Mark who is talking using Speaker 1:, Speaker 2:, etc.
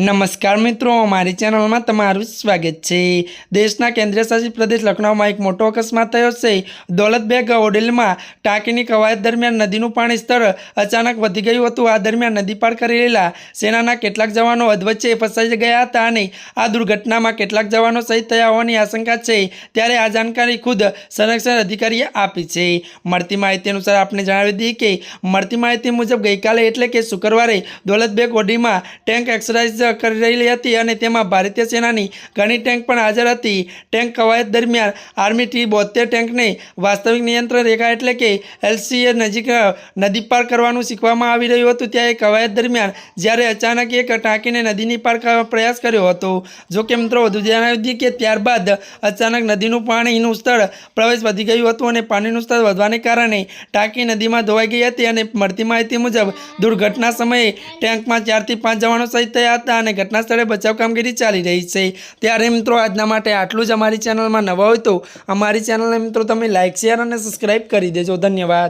Speaker 1: નમસ્કાર મિત્રો અમારી ચેનલમાં તમારું સ્વાગત છે. દેશના કેન્દ્રીય શાસિત પ્રદેશ લખનૌમાં એક મોટો અકસ્માત થયો છે. દોલતબેગ હોટેલમાં ટાંકીની કવાયત દરમિયાન નદીનું પાણી સ્તર અચાનક વધી ગયું હતું. આ દરમિયાન નદી પાર કરી રહેલા સેનાના કેટલાક જવાનો અધવચ્ચે ફસાઈ ગયા હતા અને આ દુર્ઘટનામાં કેટલાક જવાનો શહીદ થયા હોવાની આશંકા છે. ત્યારે આ જાણકારી ખુદ સંરક્ષણ અધિકારીએ આપી છે. મળતી માહિતી અનુસાર આપને જણાવી દઈએ કે મળતી માહિતી મુજબ ગઈકાલે એટલે કે શુક્રવારે દોલતબેગ હોડીમાં ટેન્ક એક્સરસાઇઝ કરી રહેલી હતી અને તેમાં ભારતીય સેનાની ઘણી ટેન્ક પણ હાજર હતી. ટેન્ક કવાયત દરમિયાન આર્મી ટી બોતેર ટેન્કને વાસ્તવિક નિયંત્રણ રેખા એટલે કે એલસીએ નજીક, નદી પાર કરવાનું શીખવામાં આવી રહ્યું હતું. ત્યાં એ કવાયત દરમિયાન જ્યારે અચાનક એક ટાંકીને નદીની પાર કરવા પ્રયાસ કર્યો હતો. જો કે મિત્રો, વધુ જણાવી દઈએ કે ત્યારબાદ અચાનક નદીનું પાણીનું સ્તર પ્રવેશ વધી ગયું હતું અને પાણીનું સ્તર વધવાને કારણે ટાંકી નદીમાં ધોવાઈ ગઈ હતી અને મળતી માહિતી મુજબ દુર્ઘટના સમયે ટેન્કમાં ચારથી પાંચ જવાનો શહીદ થયા અને ઘટના સ્થળે બચાવ કામગીરી ચાલી રહી છે. ત્યારે મિત્રો, આજના માટે આટલું જ અમારી ચેનલમાં નવા હોય તો અમારી ચેનલને મિત્રો તમે લાઇક શેર અને સબસ્ક્રાઈબ કરી દેજો. ધન્યવાદ.